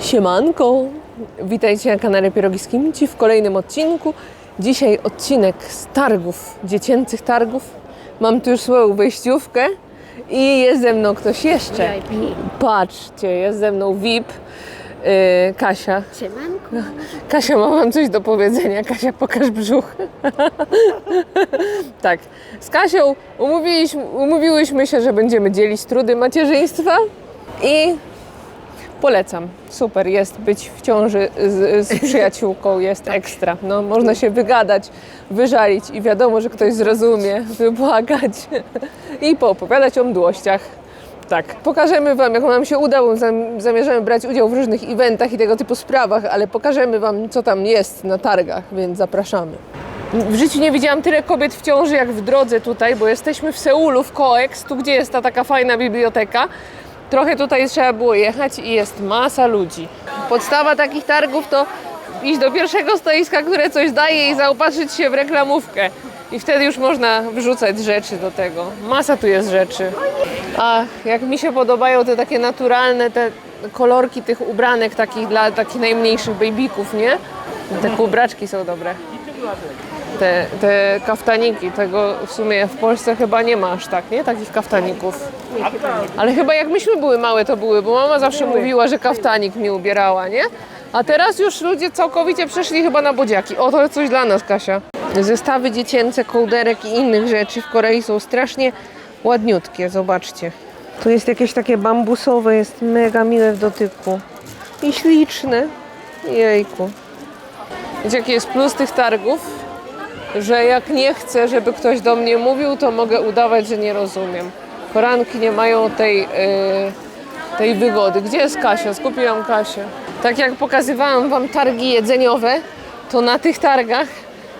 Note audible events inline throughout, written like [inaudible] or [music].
Siemanko! Witajcie na kanale Pierogi z Kimchi w kolejnym odcinku. Dzisiaj odcinek z targów, dziecięcych targów. Mam tu już swoją wejściówkę i jest ze mną ktoś jeszcze. Patrzcie, jest ze mną VIP, yy, Kasia. Siemanko. Kasia, ma wam coś do powiedzenia. Kasia, pokaż brzuch. [laughs] tak, z Kasią umówiliśmy, umówiłyśmy się, że będziemy dzielić trudy macierzyństwa i polecam. Super jest być w ciąży z, z [laughs] przyjaciółką, jest ekstra. No, można się wygadać, wyżalić i wiadomo, że ktoś zrozumie, wybłagać [laughs] i poopowiadać o mdłościach. Tak, pokażemy Wam, jak nam się uda, bo zam- zamierzamy brać udział w różnych eventach i tego typu sprawach, ale pokażemy Wam, co tam jest na targach, więc zapraszamy. W życiu nie widziałam tyle kobiet w ciąży, jak w drodze tutaj, bo jesteśmy w Seulu, w Coex, tu gdzie jest ta taka fajna biblioteka. Trochę tutaj trzeba było jechać i jest masa ludzi. Podstawa takich targów to iść do pierwszego stoiska, które coś daje i zaopatrzyć się w reklamówkę. I wtedy już można wrzucać rzeczy do tego. Masa tu jest rzeczy. Ach, jak mi się podobają te takie naturalne, te kolorki tych ubranek takich dla takich najmniejszych babyków, nie? Te kubraczki są dobre. Te, te kaftaniki, tego w sumie w Polsce chyba nie ma aż tak, nie? Takich kaftaników. Ale chyba jak myśmy były małe, to były, bo mama zawsze mówiła, że kaftanik mi ubierała, nie? A teraz już ludzie całkowicie przeszli chyba na bodziaki. O, to coś dla nas, Kasia. Zestawy dziecięce, kołderek i innych rzeczy w Korei są strasznie ładniutkie, zobaczcie. Tu jest jakieś takie bambusowe, jest mega miłe w dotyku. I śliczne. Jejku. Wiecie, jaki jest plus tych targów? Że jak nie chcę, żeby ktoś do mnie mówił, to mogę udawać, że nie rozumiem. Koranki nie mają tej, yy, tej wygody. Gdzie jest Kasia? Skupiłam Kasię. Tak jak pokazywałam Wam targi jedzeniowe, to na tych targach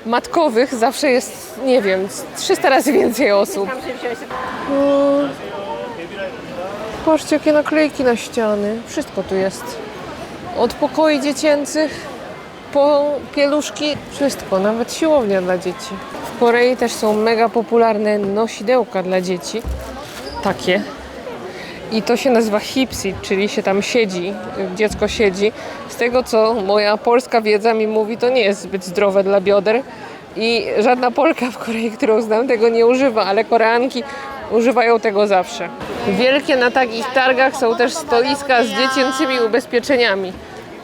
matkowych zawsze jest, nie wiem, z 300 razy więcej osób. Patrzcie, jakie naklejki na ściany. Wszystko tu jest. Od pokoi dziecięcych po pieluszki, wszystko, nawet siłownia dla dzieci. W Korei też są mega popularne nosidełka dla dzieci. Takie. I to się nazywa hipsit, czyli się tam siedzi, dziecko siedzi. Z tego co moja polska wiedza mi mówi, to nie jest zbyt zdrowe dla bioder. I żadna Polka w Korei, którą znam, tego nie używa, ale Koreanki używają tego zawsze. Wielkie na takich targach są też stoiska z dziecięcymi ubezpieczeniami.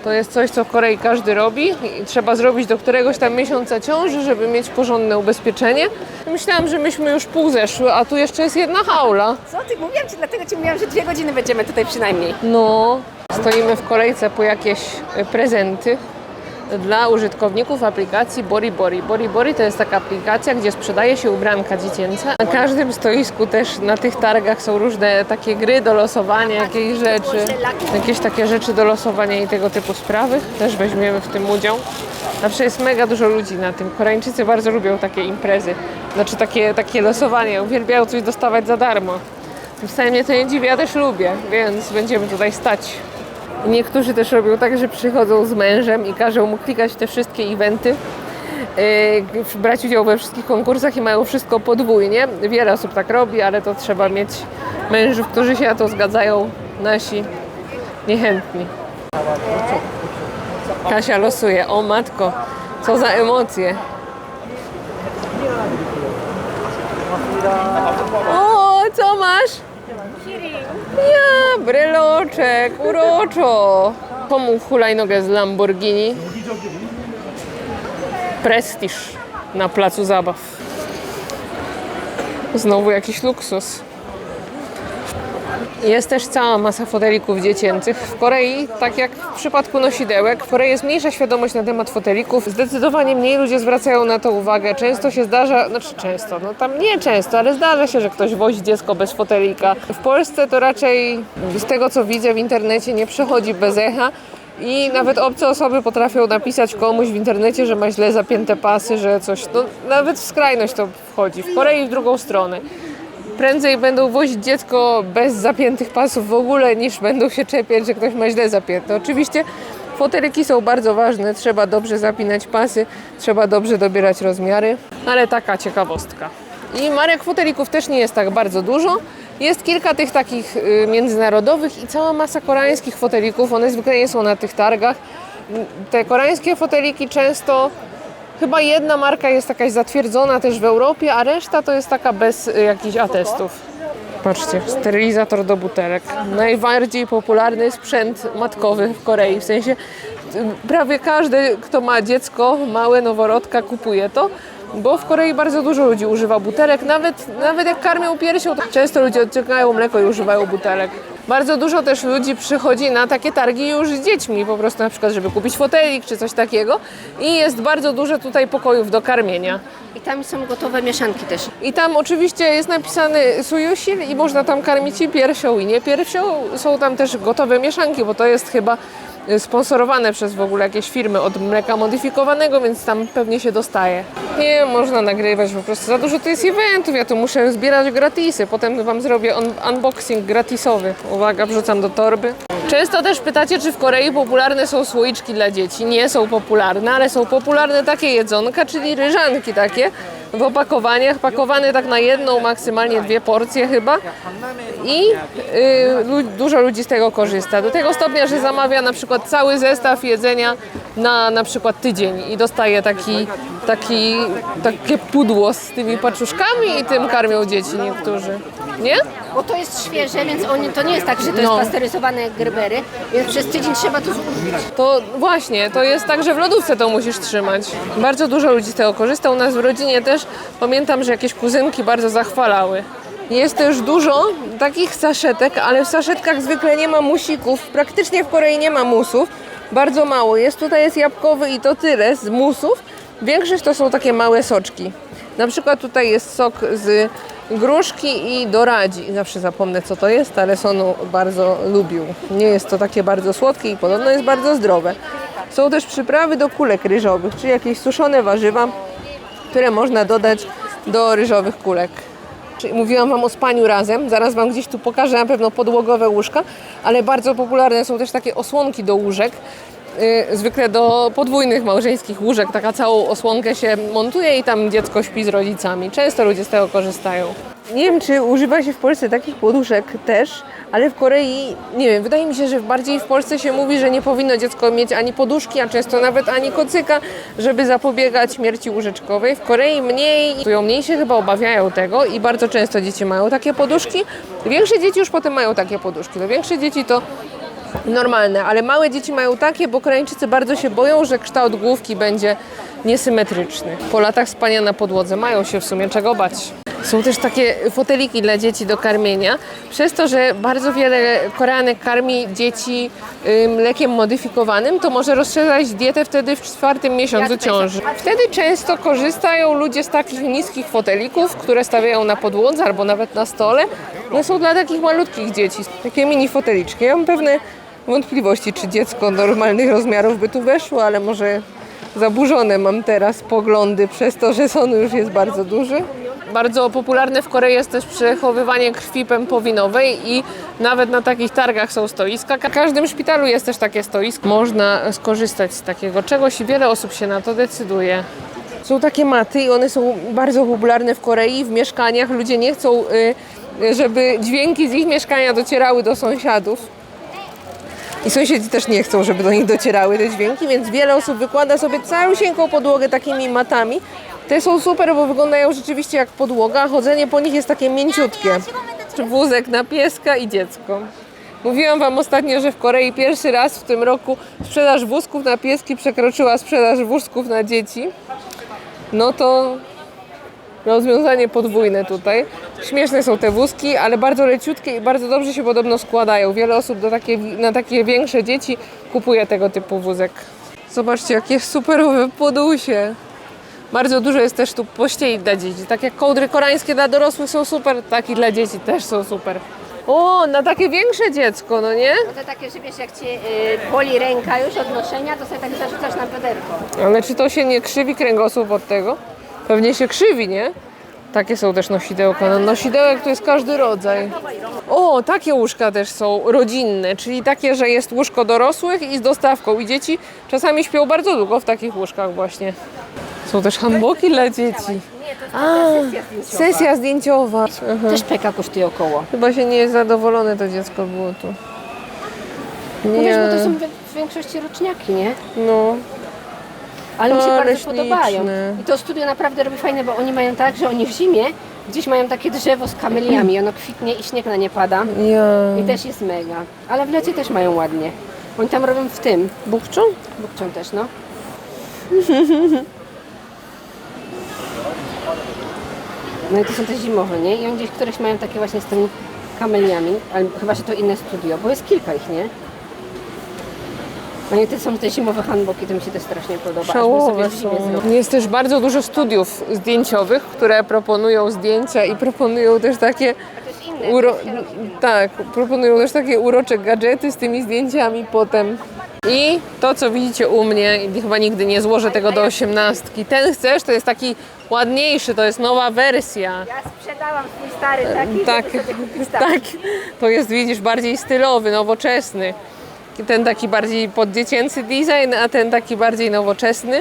To jest coś, co w Korei każdy robi i trzeba zrobić do któregoś tam miesiąca ciąży, żeby mieć porządne ubezpieczenie. Myślałam, że myśmy już pół zeszły, a tu jeszcze jest jedna haula. Co ty? Mówiłam ci, dlatego ci mówiłam, że dwie godziny będziemy tutaj przynajmniej. No, stoimy w kolejce po jakieś e, prezenty dla użytkowników aplikacji Boribori. Boribori to jest taka aplikacja, gdzie sprzedaje się ubranka dziecięce. Na każdym stoisku też na tych targach są różne takie gry do losowania jakichś rzeczy. Jakieś takie rzeczy do losowania i tego typu sprawy. Też weźmiemy w tym udział. Zawsze jest mega dużo ludzi na tym. Koreańczycy bardzo lubią takie imprezy. Znaczy takie, takie losowanie. Uwielbiają coś dostawać za darmo. Wcale mnie to nie dziwi, ja też lubię, więc będziemy tutaj stać. Niektórzy też robią tak, że przychodzą z mężem i każą mu klikać te wszystkie eventy, yy, brać udział we wszystkich konkursach i mają wszystko podwójnie. Wiele osób tak robi, ale to trzeba mieć mężów, którzy się na to zgadzają. Nasi niechętni. Kasia losuje. O matko, co za emocje. O, co masz? Ja, bryloczek, uroczo. Komu hulajnogę z Lamborghini? Prestiż na placu zabaw. Znowu jakiś luksus. Jest też cała masa fotelików dziecięcych. W Korei, tak jak w przypadku nosidełek, w Korei jest mniejsza świadomość na temat fotelików. Zdecydowanie mniej ludzie zwracają na to uwagę. Często się zdarza, znaczy często, no tam nie często, ale zdarza się, że ktoś wozi dziecko bez fotelika. W Polsce to raczej z tego co widzę w internecie nie przechodzi bez echa. I nawet obce osoby potrafią napisać komuś w internecie, że ma źle zapięte pasy, że coś. No, nawet w skrajność to wchodzi. W Korei w drugą stronę prędzej będą wozić dziecko bez zapiętych pasów w ogóle, niż będą się czepiać, że ktoś ma źle zapięte. Oczywiście foteliki są bardzo ważne, trzeba dobrze zapinać pasy, trzeba dobrze dobierać rozmiary, ale taka ciekawostka. I marek fotelików też nie jest tak bardzo dużo, Jest kilka tych takich y, międzynarodowych i cała masa koreańskich fotelików. One zwykle nie są na tych targach. Te koreańskie foteliki często, chyba jedna marka jest jakaś zatwierdzona też w Europie, a reszta to jest taka bez y, jakichś atestów. Patrzcie, sterylizator do butelek. Najbardziej popularny sprzęt matkowy w Korei. W sensie y, prawie każdy, kto ma dziecko, małe, noworodka, kupuje to. Bo w Korei bardzo dużo ludzi używa butelek. Nawet, nawet jak karmią piersią, to często ludzie odciągają mleko i używają butelek. Bardzo dużo też ludzi przychodzi na takie targi już z dziećmi, po prostu na przykład, żeby kupić fotelik czy coś takiego. I jest bardzo dużo tutaj pokojów do karmienia. I tam są gotowe mieszanki też. I tam oczywiście jest napisany sujusil i można tam karmić i piersią i nie piersią. Są tam też gotowe mieszanki, bo to jest chyba sponsorowane przez w ogóle jakieś firmy od mleka modyfikowanego, więc tam pewnie się dostaje. Nie można nagrywać po prostu. Za dużo to jest eventów, ja tu muszę zbierać gratisy. Potem wam zrobię on, unboxing gratisowy. Uwaga, wrzucam do torby. Często też pytacie, czy w Korei popularne są słoiczki dla dzieci. Nie są popularne, ale są popularne takie jedzonka, czyli ryżanki takie w opakowaniach, pakowane tak na jedną, maksymalnie dwie porcje chyba. I y, dużo ludzi z tego korzysta. Do tego stopnia, że zamawia na przykład cały zestaw jedzenia na na przykład tydzień i dostaje taki, taki, takie pudło z tymi paczuszkami i tym karmią dzieci niektórzy. Nie? Bo to jest świeże, więc oni, to nie jest tak, że to No. jest pasteryzowane jak gerbery, więc przez tydzień trzeba to zużyć. To właśnie, to jest tak, że w lodówce to musisz trzymać. Bardzo dużo ludzi z tego korzysta. U nas w rodzinie też pamiętam, że jakieś kuzynki bardzo zachwalały. Jest też dużo takich saszetek, ale w saszetkach zwykle nie ma musików. Praktycznie w Korei nie ma musów. Bardzo mało. Jest tutaj jest jabłkowy i to tyle z musów. Większość to są takie małe soczki. Na przykład tutaj jest sok z gruszki i doradzi. Zawsze zapomnę co to jest, ale Sonu bardzo lubił. Nie jest to takie bardzo słodkie i podobno jest bardzo zdrowe. Są też przyprawy do kulek ryżowych, czyli jakieś suszone warzywa, które można dodać do ryżowych kulek. Mówiłam Wam o spaniu razem, zaraz Wam gdzieś tu pokażę na pewno podłogowe łóżka, ale bardzo popularne są też takie osłonki do łóżek, zwykle do podwójnych małżeńskich łóżek. Taka całą osłonkę się montuje i tam dziecko śpi z rodzicami. Często ludzie z tego korzystają. Nie wiem, czy używa się w Polsce takich poduszek też, ale w Korei, nie wiem, wydaje mi się, że bardziej w Polsce się mówi, że nie powinno dziecko mieć ani poduszki, a często nawet ani kocyka, żeby zapobiegać śmierci łóżeczkowej. W Korei mniej, mniej się chyba obawiają tego i bardzo często dzieci mają takie poduszki. Większe dzieci już potem mają takie poduszki. To większe dzieci to normalne, ale małe dzieci mają takie, bo Koreańczycy bardzo się boją, że kształt główki będzie niesymetryczny. Po latach spania na podłodze mają się w sumie czego bać. Są też takie foteliki dla dzieci do karmienia. Przez to, że bardzo wiele Koreanek karmi dzieci mlekiem modyfikowanym, to może rozszerzać dietę wtedy w czwartym miesiącu ciąży. Wtedy często korzystają ludzie z takich niskich fotelików, które stawiają na podłodze albo nawet na stole. One są dla takich malutkich dzieci. Takie mini foteliczki. Ja mam pewne wątpliwości, czy dziecko normalnych rozmiarów by tu weszło, ale może zaburzone mam teraz poglądy przez to, że son już jest bardzo duży. Bardzo popularne w Korei jest też przechowywanie krwi pępowinowej i nawet na takich targach są stoiska. W każdym szpitalu jest też takie stoisko. Można skorzystać z takiego czegoś i wiele osób się na to decyduje. Są takie maty i one są bardzo popularne w Korei. W mieszkaniach ludzie nie chcą, y, żeby dźwięki z ich mieszkania docierały do sąsiadów. I sąsiedzi też nie chcą, żeby do nich docierały te dźwięki, więc wiele osób wykłada sobie całusieńką podłogę takimi matami. Te są super, bo wyglądają rzeczywiście jak podłoga, a chodzenie po nich jest takie mięciutkie. Wózek na pieska i dziecko. Mówiłam Wam ostatnio, że w Korei pierwszy raz w tym roku sprzedaż wózków na pieski przekroczyła sprzedaż wózków na dzieci. No to rozwiązanie podwójne tutaj. Śmieszne są te wózki, ale bardzo leciutkie i bardzo dobrze się podobno składają. Wiele osób do takie, na takie większe dzieci kupuje tego typu wózek. Zobaczcie, jakie superowe podusie. Bardzo dużo jest też tu pościeli dla dzieci. Tak jak kołdry koreańskie dla dorosłych są super, tak i dla dzieci też są super. O, na takie większe dziecko, no nie? No to takie, że wiesz, jak cię y, boli ręka już od noszenia, to sobie tak zarzucasz na bioderko. Ale czy to się nie krzywi kręgosłup od tego? Pewnie się krzywi, nie? Takie są też nosidełka. No, nosidełek to jest każdy rodzaj. O, takie łóżka też są rodzinne, czyli takie, że jest łóżko dorosłych i z dostawką. I dzieci czasami śpią bardzo długo w takich łóżkach właśnie. Są też handboki dla dzieci. Nie, A, sesja zdjęciowa. Aha. Też peka kosztuje około. Chyba się nie jest zadowolone to dziecko było tu. No wiesz, bo to Nie, są w większości roczniaki, nie? no. Ale mi się Ale bardzo podobają. I to studio naprawdę robi fajne, bo oni mają tak, że oni w zimie gdzieś mają takie drzewo z kameliami, ono kwitnie i śnieg na nie pada. Ja. I też jest mega. Ale w lecie też mają ładnie. Oni tam robią w tym. Bukczą? Bukczą też, no. No i to są te zimowe, nie? I oni gdzieś któreś mają takie właśnie z tymi kameliami, ale chyba, że to inne studio, bo jest kilka ich, nie? Oni te są te zimowe handboki, to mi się też strasznie podoba. Szałowe są. Jest też bardzo dużo studiów zdjęciowych, które proponują zdjęcia i proponują też takie uro... tak, proponują też takie urocze gadżety z tymi zdjęciami potem. I to, co widzicie u mnie, i chyba nigdy nie złożę tego do osiemnastki. Ten chcesz, to jest taki ładniejszy, to jest nowa wersja. Ja sprzedałam swój stary taki, Tak, tak. To jest, widzisz, bardziej stylowy, nowoczesny. Ten taki bardziej poddziecięcy design, a ten taki bardziej nowoczesny.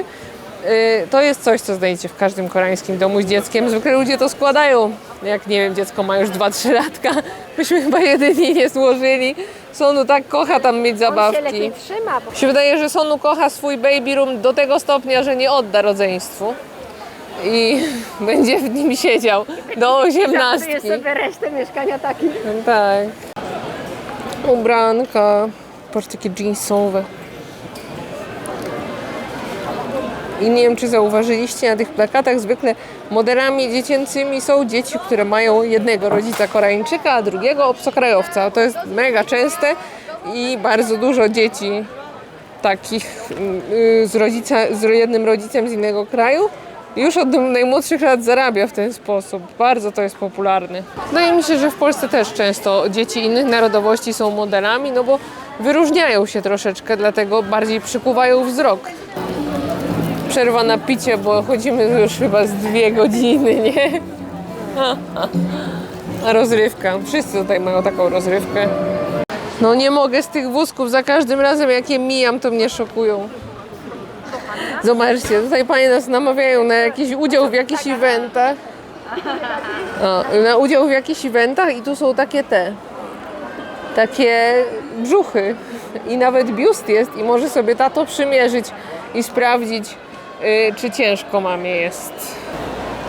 Yy, To jest coś, co znajdziecie w każdym koreańskim domu z dzieckiem. Zwykle ludzie to składają. Jak nie wiem, dziecko ma już 2-3 latka. [laughs] Myśmy chyba jedyni nie złożyli. Sonu tak kocha tam mieć On się zabawki. lepiej trzyma, bo Mi się wydaje, że Sonu kocha swój baby room do tego stopnia, że nie odda rodzeństwu. I [laughs] będzie w nim siedział do żartuje osiemnastki. sobie resztę mieszkania taki. Tak. Ubranka. Patrz, takie jeansowe. I nie wiem, czy zauważyliście na tych plakatach, zwykle modelami dziecięcymi są dzieci, które mają jednego rodzica Koreańczyka, a drugiego obcokrajowca. To jest mega częste i bardzo dużo dzieci takich y, z, rodzica, z jednym rodzicem z innego kraju już od najmłodszych lat zarabia w ten sposób. Bardzo to jest popularne. Wydaje mi się, że w Polsce też często dzieci innych narodowości są modelami, no bo wyróżniają się troszeczkę, dlatego bardziej przykuwają wzrok. Przerwa na picie, bo chodzimy już chyba z dwie godziny, nie? Rozrywka. Wszyscy tutaj mają taką rozrywkę. No nie mogę z tych wózków, za każdym razem jak je mijam, to mnie szokują. Zobaczcie, tutaj panie nas namawiają na jakiś udział w jakichś eventach. O, na udział w jakichś eventach i tu są takie te, takie brzuchy. I nawet biust jest i może sobie tato przymierzyć i sprawdzić, y, czy ciężko mamie jest.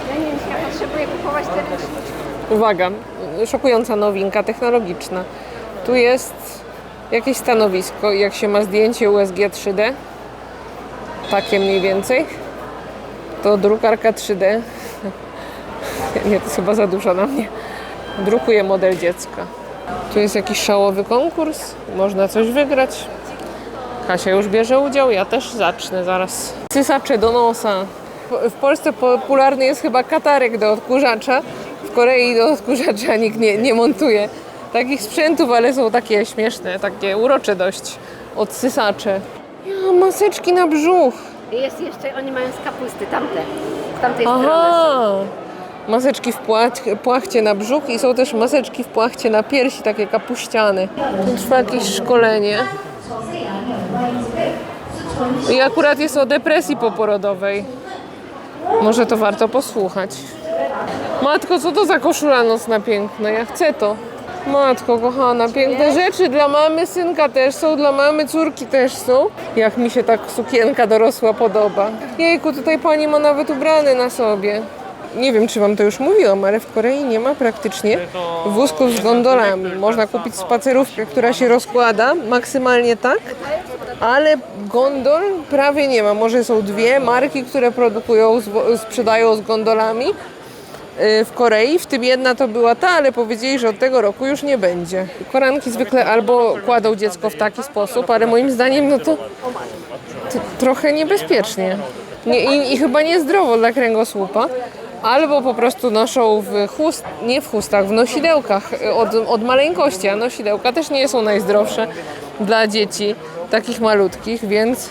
Ja nie wiem, ja potrzebuję kupować te ręczniki. Uwaga, szokująca nowinka technologiczna. Tu jest jakieś stanowisko, jak się ma zdjęcie USG 3D, takie mniej więcej, to drukarka 3D, [laughs] nie, to jest chyba za dużo na mnie, drukuje model dziecka. Tu jest jakiś szałowy konkurs, można coś wygrać. Kasia już bierze udział, ja też zacznę zaraz. Cysacze do nosa. W Polsce popularny jest chyba katarek do odkurzacza. W Korei do odkurzacza nikt nie, nie montuje takich sprzętów, ale są takie śmieszne, takie urocze dość. Odsysacze. Ja, maseczki na brzuch. Jest jeszcze, oni mają z kapusty, tamte. Z tamtej strony. Aha. Maseczki w płach- płachcie na brzuch i są też maseczki w płachcie na piersi, takie kapuściane. Tu trwa jakieś szkolenie. I akurat jest o depresji poporodowej. Może to warto posłuchać. Matko, co to za koszula nocna piękna? Ja chcę to. Matko kochana, piękne rzeczy dla mamy, synka też są, dla mamy, córki też są. Jak mi się tak sukienka dorosła podoba. Jejku, tutaj pani ma nawet ubrane na sobie. Nie wiem, czy wam to już mówiłam, ale w Korei nie ma praktycznie wózków z gondolami. Można kupić spacerówkę, która się rozkłada, maksymalnie tak, ale gondol prawie nie ma. Może są dwie marki, które produkują, sprzedają z gondolami w Korei, w tym jedna to była ta, ale powiedzieli, że od tego roku już nie będzie. Koranki zwykle albo kładą dziecko w taki sposób, ale moim zdaniem no to, to trochę niebezpiecznie nie, i, i chyba niezdrowo dla kręgosłupa. Albo po prostu noszą w chust, nie w chustach, w nosidełkach y, od, od maleńkości, a nosidełka też nie są najzdrowsze dla dzieci takich malutkich, więc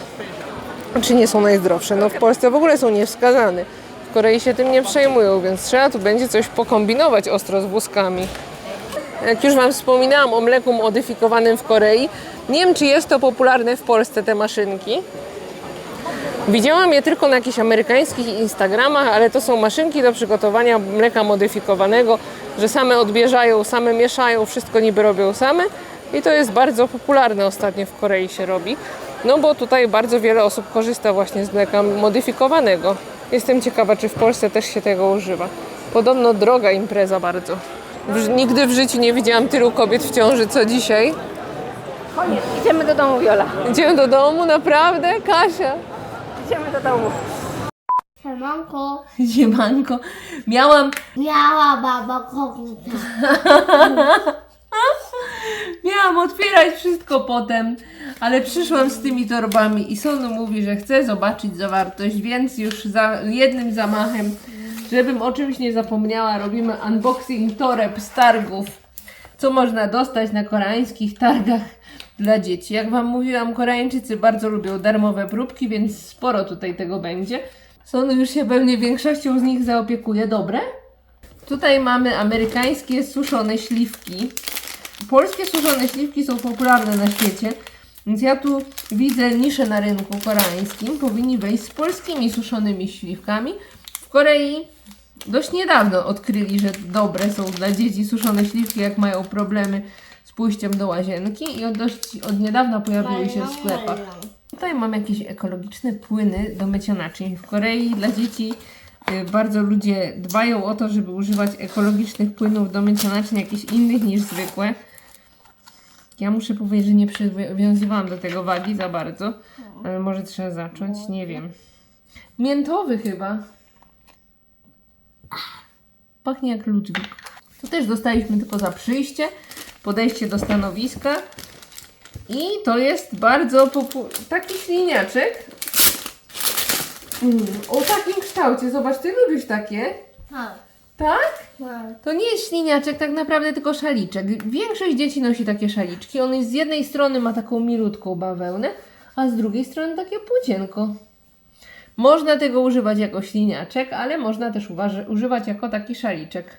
czy nie są najzdrowsze? No w Polsce w ogóle są niewskazane. Korei się tym nie przejmują, więc trzeba tu będzie coś pokombinować ostro z wózkami. Jak już Wam wspominałam o mleku modyfikowanym w Korei, nie wiem czy jest to popularne w Polsce te maszynki, Widziałam je tylko na jakichś amerykańskich Instagramach, ale to są maszynki do przygotowania mleka modyfikowanego, że same odbierzają, same mieszają, wszystko niby robią same. I to jest bardzo popularne ostatnio w Korei się robi. No bo tutaj bardzo wiele osób korzysta właśnie z mleka modyfikowanego. Jestem ciekawa, czy w Polsce też się tego używa. Podobno droga impreza bardzo. W, nigdy w życiu nie widziałam tylu kobiet w ciąży, co dzisiaj. Koniec, idziemy do domu, Viola. Idziemy do domu, naprawdę? Kasia? Idziemy do domu. Siemanko, [laughs] Siemanko. Miałam, miała baba koguta. [laughs] [laughs] miałam otwierać wszystko potem, ale przyszłam z tymi torbami i Sonu mówi, że chce zobaczyć zawartość, więc już za jednym zamachem, żebym o czymś nie zapomniała, robimy unboxing toreb z targów, co można dostać na koreańskich targach dla dzieci. Jak Wam mówiłam, Koreańczycy bardzo lubią darmowe próbki, więc sporo tutaj tego będzie. Sonu już się pewnie większością z nich zaopiekuje. Dobre? Tutaj mamy amerykańskie suszone śliwki. Polskie suszone śliwki są popularne na świecie, więc ja tu widzę niszę na rynku koreańskim. Powinni wejść z polskimi suszonymi śliwkami. W Korei dość niedawno odkryli, że dobre są dla dzieci suszone śliwki, jak mają problemy z pójściem do łazienki i od, dość, od niedawna pojawiły się w sklepach. Tutaj mam jakieś ekologiczne płyny do mycia naczyń. W Korei dla dzieci y, bardzo ludzie dbają o to, żeby używać ekologicznych płynów do mycia naczyń, jakichś innych niż zwykłe. Ja muszę powiedzieć, że nie przywiązywałam do tego wagi za bardzo, ale może trzeba zacząć, nie wiem. Miętowy chyba. Pachnie jak Ludwik. To też dostaliśmy tylko za przyjście, podejście do stanowiska. I to jest bardzo. Taki śliniaczek. Mm, o takim kształcie. Zobacz, ty lubisz takie. Tak, Tak? tak. To nie jest śliniaczek, tak naprawdę tylko szaliczek. Większość dzieci nosi takie szaliczki. On z jednej strony ma taką milutką bawełnę, a z drugiej strony takie płócienko. Można tego używać jako śliniaczek, ale można też używać jako taki szaliczek.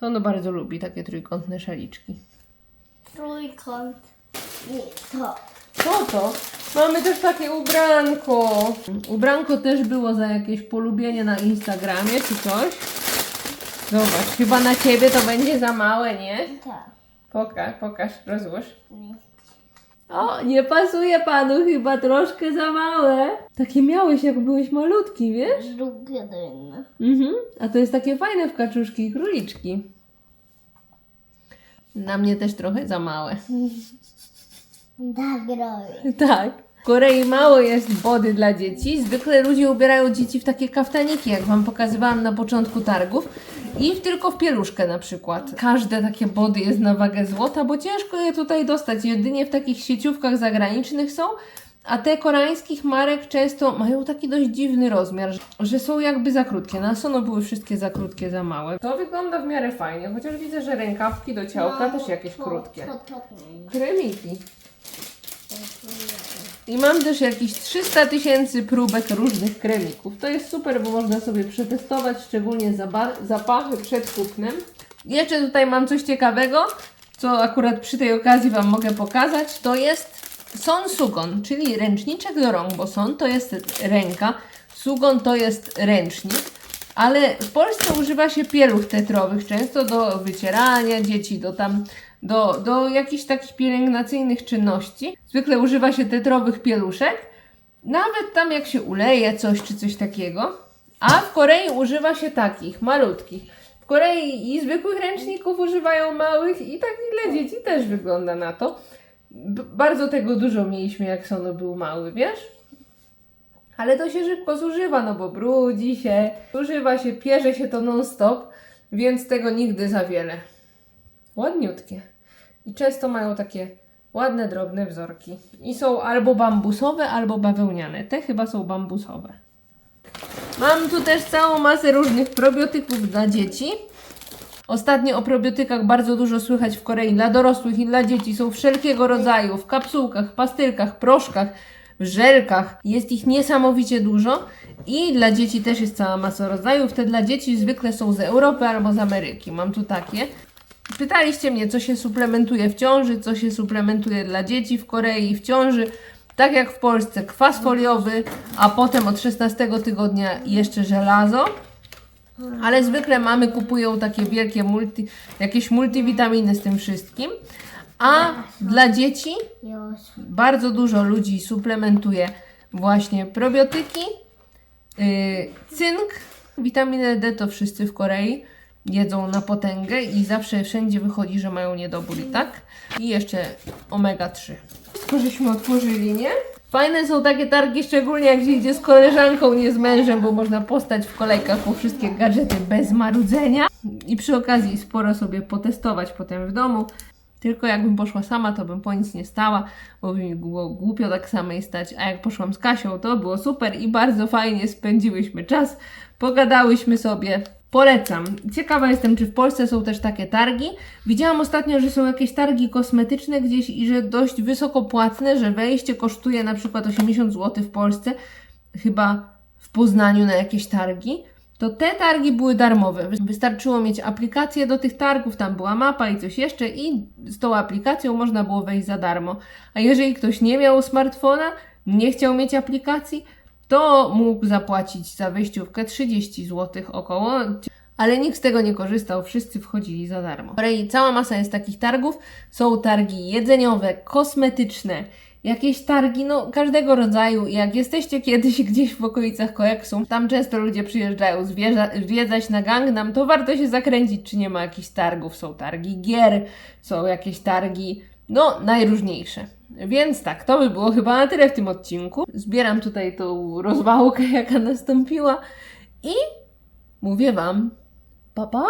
Co ono bardzo lubi, takie trójkątne szaliczki. Trójkąt. I to. Co to? Mamy też takie ubranko. Ubranko też było za jakieś polubienie na Instagramie czy coś. Zobacz, chyba na ciebie to będzie za małe, nie? Tak. Pokaż, pokaż, rozłóż. O, nie pasuje panu chyba troszkę za małe. Takie miałeś jak byłeś malutki, wiesz? Drugie dynne. Mhm. A to jest takie fajne w kaczuszki i króliczki. Na mnie też trochę za małe. [laughs] Tak robię. Tak. W Korei mało jest wody dla dzieci. Zwykle ludzie ubierają dzieci w takie kaftaniki, jak Wam pokazywałam na początku targów. I tylko w pieluszkę na przykład. Każde takie body jest na wagę złota, bo ciężko je tutaj dostać. Jedynie w takich sieciówkach zagranicznych są. A te koreańskich marek często mają taki dość dziwny rozmiar, że- są jakby za krótkie. Na Sono były wszystkie za krótkie, za małe. To wygląda w miarę fajnie, chociaż widzę, że rękawki do ciałka też jakieś krótkie. Kremiki. I mam też jakieś 300 tysięcy próbek różnych kremików. To jest super, bo można sobie przetestować, szczególnie zapachy przed kupnem. Jeszcze tutaj mam coś ciekawego, co akurat przy tej okazji Wam mogę pokazać. To jest Son czyli ręczniczek do rąk, bo Son to jest ręka, Sugon to jest ręcznik. Ale w Polsce używa się pieluch tetrowych często do wycierania dzieci, do tam, do, do jakichś takich pielęgnacyjnych czynności. Zwykle używa się tetrowych pieluszek, nawet tam jak się uleje coś czy coś takiego. A w Korei używa się takich, malutkich. W Korei i zwykłych ręczników używają małych i takich dla dzieci też wygląda na to. B- bardzo tego dużo mieliśmy jak Sono był mały, wiesz? Ale to się szybko zużywa, no bo brudzi się, zużywa się, pierze się to non-stop, więc tego nigdy za wiele. Ładniutkie. I często mają takie ładne, drobne wzorki. I są albo bambusowe, albo bawełniane. Te chyba są bambusowe. Mam tu też całą masę różnych probiotyków dla dzieci. Ostatnio o probiotykach bardzo dużo słychać w Korei. Dla dorosłych i dla dzieci są wszelkiego rodzaju, w kapsułkach, pastylkach, proszkach, w żelkach. Jest ich niesamowicie dużo i dla dzieci też jest cała masa rodzajów. Te dla dzieci zwykle są z Europy albo z Ameryki. Mam tu takie. Pytaliście mnie, co się suplementuje w ciąży, co się suplementuje dla dzieci w Korei w ciąży. tak jak w Polsce, kwas foliowy, a potem od 16 tygodnia jeszcze żelazo. Ale zwykle mamy kupują takie wielkie multi, jakieś multivitaminy z tym wszystkim. A dla dzieci bardzo dużo ludzi suplementuje właśnie probiotyki, yy, cynk, witaminę D to wszyscy w Korei jedzą na potęgę i zawsze wszędzie wychodzi, że mają niedobór i tak. I jeszcze omega 3. Wszystko żeśmy otworzyli, nie? Fajne są takie targi, szczególnie jak się idzie z koleżanką, nie z mężem, bo można postać w kolejkach po wszystkie gadżety bez marudzenia. I przy okazji sporo sobie potestować potem w domu. Tylko jakbym poszła sama, to bym po nic nie stała, bo by mi było głupio tak samej stać. A jak poszłam z Kasią, to było super i bardzo fajnie spędziłyśmy czas. Pogadałyśmy sobie. Polecam. Ciekawa jestem, czy w Polsce są też takie targi. Widziałam ostatnio, że są jakieś targi kosmetyczne gdzieś i że dość wysoko płatne, że wejście kosztuje na przykład 80 zł w Polsce, chyba w Poznaniu na jakieś targi to te targi były darmowe. Wystarczyło mieć aplikację do tych targów, tam była mapa i coś jeszcze, i z tą aplikacją można było wejść za darmo. A jeżeli ktoś nie miał smartfona, nie chciał mieć aplikacji, to mógł zapłacić za wejściówkę 30 zł około. Ale nikt z tego nie korzystał, wszyscy wchodzili za darmo. W Korei cała masa jest takich targów. Są targi jedzeniowe, kosmetyczne, jakieś targi, no każdego rodzaju. Jak jesteście kiedyś [laughs] gdzieś w okolicach Koeksu, tam często ludzie przyjeżdżają zwiedza- zwiedzać na Gangnam, to warto się zakręcić, czy nie ma jakichś targów. Są targi gier, są jakieś targi, no najróżniejsze. Więc tak, to by było chyba na tyle w tym odcinku. Zbieram tutaj tą rozwałkę, jaka nastąpiła i mówię Wam pa pa!